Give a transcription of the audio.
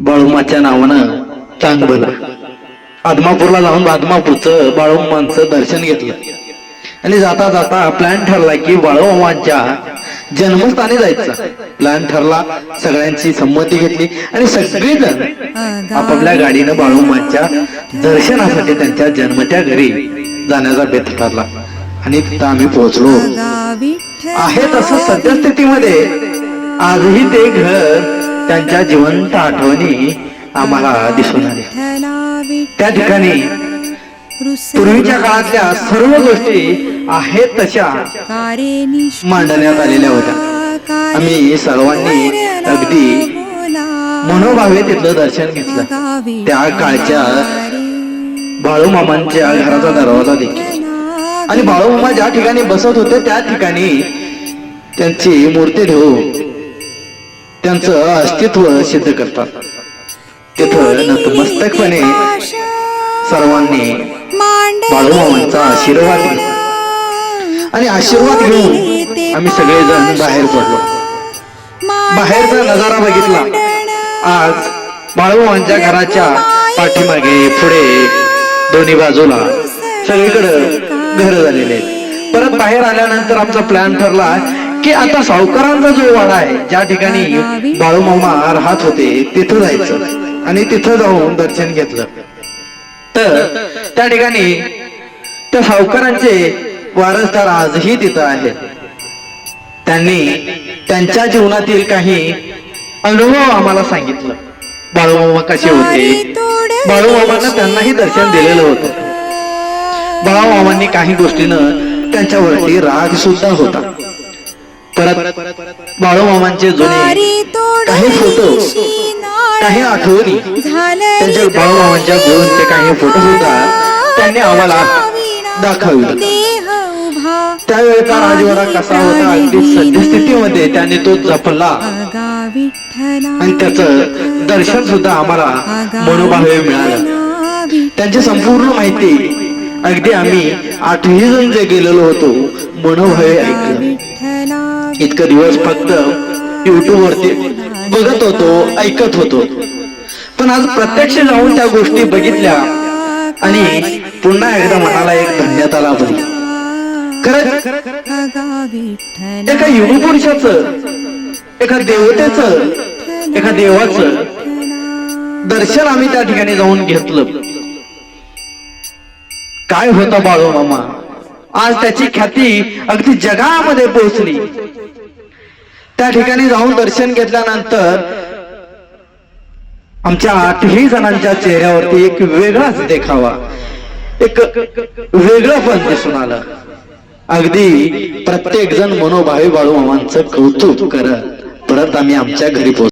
बाळूमाच्या नावानं चांगलं आदमापूरला जाऊन आदमापूरचं बाळूमांचं दर्शन घेतलं. आणि जाता जाता प्लॅन ठरला की बाळूमामांच्या जन्मस्थानी जायचं. प्लॅन ठरला सगळ्यांची संमती घेतली आणि सगळेजण आपापल्या गाडीनं बाळूमांच्या दर्शनासाठी त्यांच्या जन्मत्या घरी जाण्याचा बेत ठरला. आणि तिथं आम्ही पोहोचलो. आहे तसं सद्यस्थितीमध्ये आजही ते घर त्यांच्या जिवंत आठवणी आम्हाला दिसून आले त्या ठिकाणी पूर्वीच्या काळातल्या सर्व गोष्टी आहेत तशा मांडण्यात आलेल्या होत्या. आम्ही सर्वांनी अगदी मनोभावे तिथलं दर्शन घेतलं. त्या काळच्या बाळूमामांच्या घराचा दरवाजा देखील. आणि बाळूमामा ज्या ठिकाणी बसत होते त्या ठिकाणी त्यांची मूर्ती ठेवून त्यांचं अस्तित्व सिद्ध करतात. तिथं नतमस्तकपणे सर्वांनी बाळूमामांचा आशीर्वाद आणि आशीर्वाद घेऊन आम्ही सगळेजण बाहेर पडलो. बाहेरचा नजारा बघितला. आज बाळूमामांच्या घराच्या पाठीमागे पुढे दोन्ही बाजूला सगळीकडे घर झालेले आहेत. परत बाहेर आल्यानंतर आमचा प्लॅन ठरला की आता सावकारांचा जो वाडा आहे ज्या ठिकाणी बाळूमामा राहत होते तिथं जायचं. आणि तिथं जाऊन दर्शन घेतलं. तर त्या ठिकाणी त्या सावकारांचे वारसदार आजही तिथं आहेत. त्यांनी त्यांच्या जीवनातील काही अनुभव आम्हाला सांगितलं. बाळूमामा कसे होते? बाळूमामांना त्यांनाही दर्शन दिलेलं होतं. बाळूमामांनी काही गोष्टीनं त्यांच्यावरती राग सुद्धा होता. परत बाळूमामांचे जुने काही फोटो काही आठवणी त्यांच्या बाळूमामांच्या काही फोटो सुद्धा त्यांनी आम्हाला दाखवले. त्यावेळेचा राजवाडा कसा होता अगदी सद्यस्थितीमध्ये त्याने तो जपला. आणि त्याचं दर्शन सुद्धा आम्हाला मनोभावे मिळालं. त्यांची संपूर्ण माहिती अगदी आम्ही आठही जण जे गेलेलो होतो मनोभावे ऐकलं. इतकं दिवस फक्त युट्यूब वरती बघत होतो ऐकत होतो. पण आज प्रत्यक्ष जाऊन त्या गोष्टी बघितल्या आणि पुन्हा एकदा मनाला एक धन्यता लाभली. खरंच एका युगपुरुषाच एका देवतेच एका देवाचं दर्शन आम्ही त्या ठिकाणी जाऊन घेतलं. काय होतं बाळू मामा? आज त्याची ख्याती अगदी जगामध्ये पोहोचली. त्या ठिकाणी जाऊन दर्शन घेतल्यानंतर आमच्या आठही जणांच्या चेहऱ्यावरती एक वेगळाच देखावा एक वेगळं पण दिसून आलं. अगदी प्रत्येक जण मनोभावी बाळू मामांचं कौतुक करत परत आम्ही आमच्या घरी पोहोच